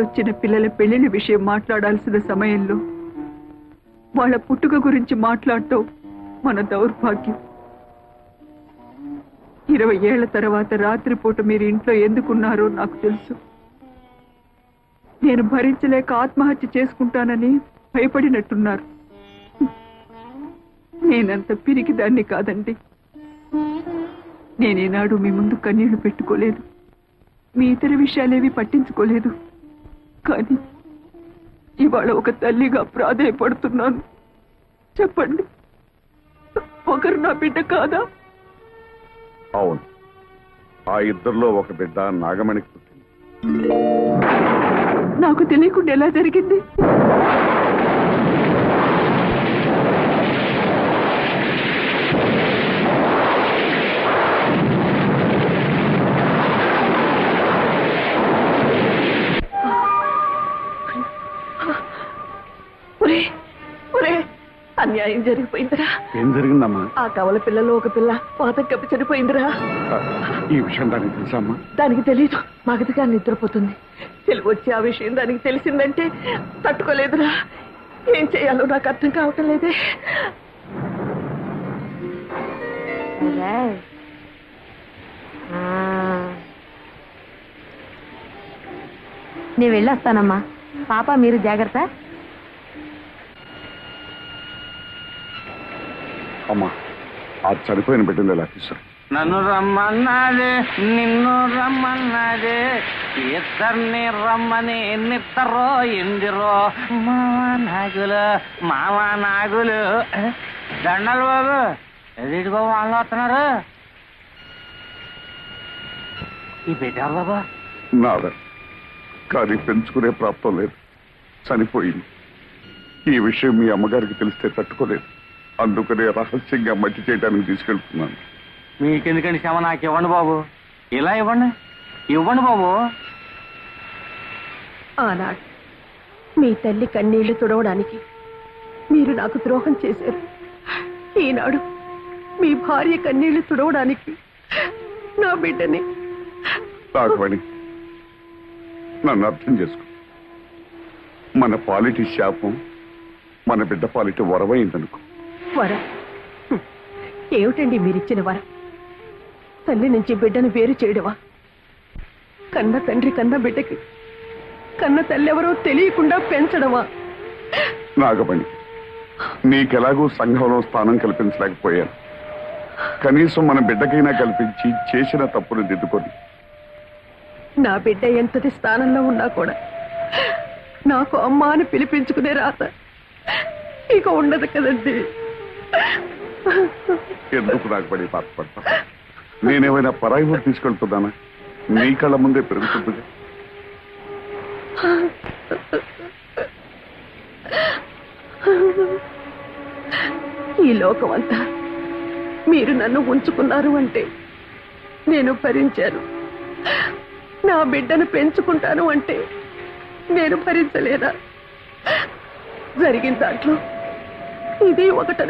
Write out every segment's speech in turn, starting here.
వచ్చిన పిల్లల పెళ్ళిన విషయం మాట్లాడాల్సిన సమయంలో వాళ్ళ పుట్టుక గురించి మాట్లాడటం మన దౌర్భాగ్యం. ఇరవై ఏళ్ళ తర్వాత రాత్రిపూట మీరు ఇంట్లో ఎందుకున్నారో నాకు తెలుసు. నేను భరించలేక ఆత్మహత్య చేసుకుంటానని భయపడినట్టున్నారు. నేనంత పిరికి దాన్ని కాదండి. నేనేనాడు మీ ముందు కన్నీళ్ళు పెట్టుకోలేదు. మీ ఇతర విషయాలేవి పట్టించుకోలేదు. కానీ ఇవాళ ఒక తల్లిగా ప్రాధేయపడుతున్నాను. చెప్పండి. ఒకరు నా బిడ్డ కాదా? అవును. ఆ ఇద్దరిలో ఒక బిడ్డ నాగమణికి పుట్టింది. నాకు తెలియకుండా ఎలా జరిగింది? అన్యాయం జరిగిపోయిందిరా. ఏం జరిగిందమ్మా? ఆ కవల పిల్లలో ఒక పిల్ల పాత కప్పి చనిపోయిందిరా. ఈ విషయం దానికి తెలుసమ్మా దానికి తెలియదు మగతిగా నిద్రపోతుంది. తెలుగు వచ్చి ఆ విషయం దానికి తెలిసిందంటే తట్టుకోలేదురా. ఏం చేయాలో నాకు అర్థం కావటం లేదే. నేను వెళ్ళొస్తానమ్మా. పాప మీరు జాగ్రత్త. అమ్మా ఆ చనిపోయిన బిడ్డను ఎలా నన్ను రమ్మన్నదే నిన్ను రమ్మన్నదే ఇద్దరిని రమ్మని నిద్దరో ఎందిరో మావా నాగులు మావా నాగులు. దండలు బాబు బాబు వాళ్ళు వస్తున్నారు? ఈ పెట్టారు బాబా? నాదే కానీ పెంచుకునే ప్రాప్తం లేదు చనిపోయింది. ఈ విషయం మీ అమ్మగారికి తెలిస్తే తట్టుకోలేదు. అందుకనే రహస్యంగా మట్టి చేయడానికి తీసుకెళ్తున్నాను. మీకెందుకండి శ్రమ నాకు ఇవ్వండి బాబు. ఇలా ఇవ్వండి. ఇవ్వండి బాబు. ఆనాడు మీ తల్లి కన్నీళ్ళు తుడవడానికి మీరు నాకు ద్రోహం చేశారు. ఈనాడు మీ భార్య కన్నీళ్ళు తుడవడానికి నా బిడ్డని. రాఘవని నన్ను అర్థం చేసుకో. మన పాలిటి శాపం మన బిడ్డ పాలిటి వరవైందనుకో వరం. ఏమిటండి మీరిచ్చిన వరం? తల్లి నుంచి బిడ్డను వేరు చేయడమా? కన్న తండ్రి కన్న బిడ్డకి కన్న తల్లి ఎవరో తెలియకుండా పెంచడమా? నాగమణి నీకెలాగూ సంఘంలో స్థానం కల్పించలేకపోయాను. కనీసం మన బిడ్డకైనా కల్పించి చేసిన తప్పును దిద్దుకొని. నా బిడ్డ ఎంతటి స్థానంలో ఉన్నా కూడా నాకు అమ్మ అని పిలిపించుకునే రాత ఇక ఉండదు కదండి. ఎందుకు నాగమణి బాధపడతా నేనేమైనా పరాయి ఊరు తీసుకెళ్తున్నానా? నీ కళ్ళ ముందే పెరుగుతుంది ఈ లోకం అంతా మీరు నన్ను ఉంచుకున్నారు అంటే నేను భరించాను. నా బిడ్డను పెంచుకుంటాను అంటే నేను భరించలేదా జరిగిన దాంట్లో ఇది ఒకటి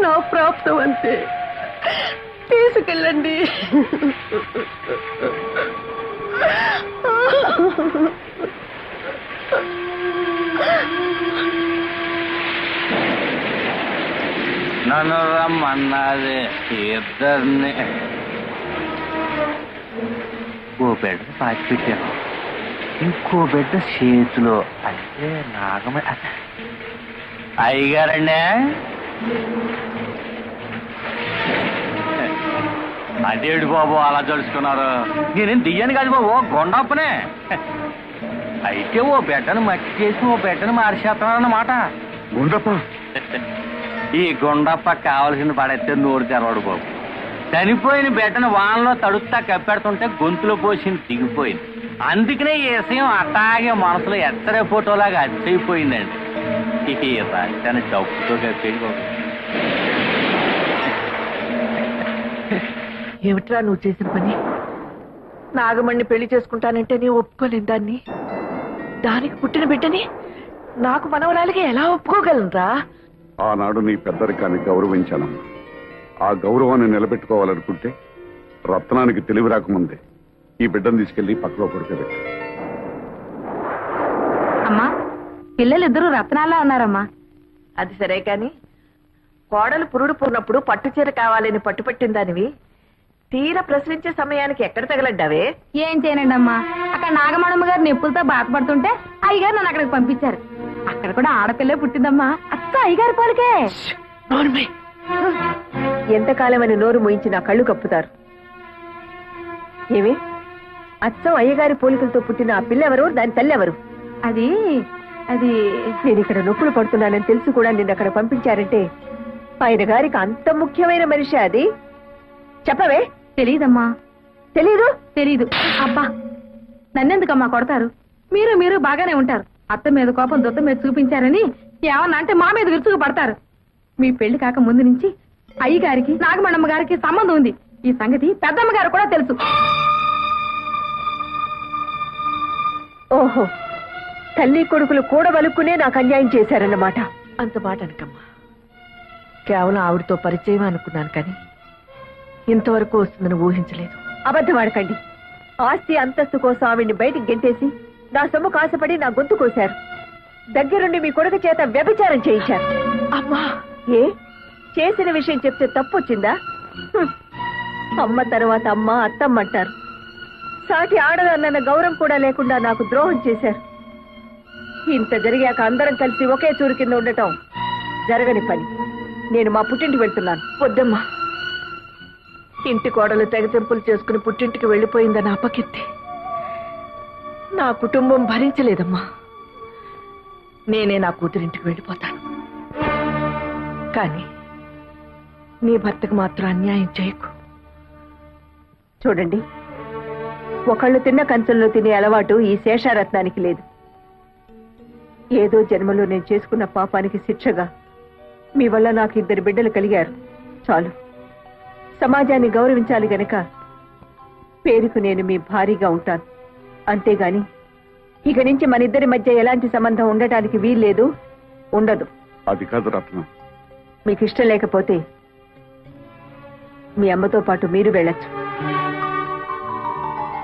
నా ప్రాప్తం అంతే. తీసుకెళ్ళండి. నన్ను రమ్మన్నది ఇద్దరిని. ఓ బిడ్డ పాతి పెట్టాను ఇంకో బిడ్డ చేతిలో. అంటే నాగమ. అయ్యగారండి అదేడు బాబు అలా జడుచుకున్నారు నేనేం దియ్యాను కాదు బాబు గొండప్పనే. అయితే ఓ బిడ్డను మట్టి చేసి ఓ బిడ్డను మార్చేస్తున్నారన్నమాట. ఉండపా ఈ గుండప్ప కావలసిన పడైతే నోరు తెరవడు బాబు. చనిపోయిన బిడ్డను వానలో తడుస్తా కప్పెడుతుంటే గొంతులో పోసింది దిగిపోయింది. అందుకనే ఈ విషయం అట్టాగే మనసులో ఎత్తరే ఫోటోలాగా అచ్చయిపోయిందండి రాష్ట్రాన్ని డబ్బుతో బాబు ఏమిట్రా నువ్వు చేసిన పని? నాగమణ్ణి పెళ్ళి చేసుకుంటానంటే నీ ఒప్పుకోలేను దాన్ని? దానికి పుట్టిన బిడ్డని నాకు మనవరాలిగా ఎలా ఒప్పుకోగలనురా? ఆనాడు నీ పెద్దరికాన్ని గౌరవించానమ్మా. ఆ గౌరవాన్ని నిలబెట్టుకోవాలనుకుంటే రత్నానికి తెలివి రాకముందే ఈ బిడ్డను తీసుకెళ్ళి పక్కలో పడుకోబెట్టు పిల్లలు ఇద్దరు రత్నాల్లో ఉన్నారమ్మా. అది సరే కాని కోడలు పురుడు పూర్ణప్పుడు పట్టు చీర కావాలని పట్టుపట్టిందానివి తీర ప్రశ్నించే సమయానికి ఎక్కడ తగలడ్డావే? ఏం చేయనండి అమ్మా అక్కడ నాగమణమ్మ గారు నొప్పులతో బాధపడుతుంటే అయ్యగారు నన్ను అక్కడికి పంపించారు. అక్కడ కూడా ఆడపిల్లే పుట్టిందమ్మా. అచ్చ అయ్యగారి పోలికే. ఎంతకాలమని నోరు మోయించి నా కళ్ళు కప్పుతారు? ఏమి? అచ్చం అయ్యగారి పోలికలతో పుట్టిన ఆ పిల్లెవరు? దాని తల్లెవరు? అది అది నేను ఇక్కడ నొప్పులు పడుతున్నానని తెలిసి కూడా నిన్ను అక్కడ పంపించారంటే ఆయన గారికి అంత ముఖ్యమైన మనిషి అది. చెప్పవే. తెలీదమ్మా. తెలీదు? తెలీదు. అబ్బా నన్నెందుకమ్మా కొడతారు? మీరు మీరు బాగానే ఉంటారు. అత్త మీద కోపం దొత్త మీద చూపించారని ఏమన్నా అంటే మా మీద విరుచుకు పడతారు. మీ పెళ్ళి కాక ముందు నుంచి అయ్యగారికి నాగమణమ్మ గారికి సంబంధం ఉంది. ఈ సంగతి పెద్దమ్మ గారు కూడా తెలుసు. ఓహో. తల్లి కొడుకులు కూడవలుక్కునే నాకు అన్యాయం చేశారన్నమాట. అంత మాట అనకమ్మా. కేవలం ఆవిడతో పరిచయం అనుకున్నాను కానీ ఇంతవరకు వస్తుందని ఊహించలేదు. అబద్ధం ఆడకండి ఆస్తి అంతస్తు కోసం ఆవిడ్ని బయటికి గెంటేసి నా సొమ్ము కాసపడి నా గొంతు కోశారు. దగ్గరుండి మీ కొడుకు చేత వ్యభిచారం చేయించారు. అమ్మా! ఏ? చేసిన విషయం చెప్తే తప్పు వచ్చిందా. అమ్మ తర్వాత అమ్మ అత్తమ్మ అంటారు. సాటి ఆడదన్న గౌరవం కూడా లేకుండా నాకు ద్రోహం చేశారు. ఇంత జరిగాక అందరం కలిసి ఒకే చూరు కింద ఉండటం జరగని పని. నేను మా పుట్టింటికి వెళ్తున్నాను. వద్దమ్మా. ఇంటి కోడలు తెగ తెంపులు చేసుకుని పుట్టింటికి వెళ్ళిపోయిందని అపకెత్తి నా కుటుంబం భరించలేదమ్మా. నేనే నా కూతురింటికి వెళ్ళిపోతాను. కానీ నీ భర్తకు మాత్రం అన్యాయం చేయకు. చూడండి ఒకళ్ళు తిన్న కంచంలో తినే అలవాటు ఈ శేషారత్నానికి లేదు. ఏదో జన్మలో నేను చేసుకున్న పాపానికి శిక్షగా. మీ వల్ల నాకు ఇద్దరు బిడ్డలు కలిగారు. చాలు. సమాజాన్ని గౌరవించాలి గనక పేరుకు నేను మీ భారీగా ఉంటాను. అంతేగాని ఇక నుంచి మన ఇద్దరి మధ్య ఎలాంటి సంబంధం ఉండటానికి వీల్లేదు ఉండదు. అది కాదు రత్నం. మీకు ఇష్టం లేకపోతే మీ అమ్మతో పాటు మీరు వెళ్ళొచ్చు.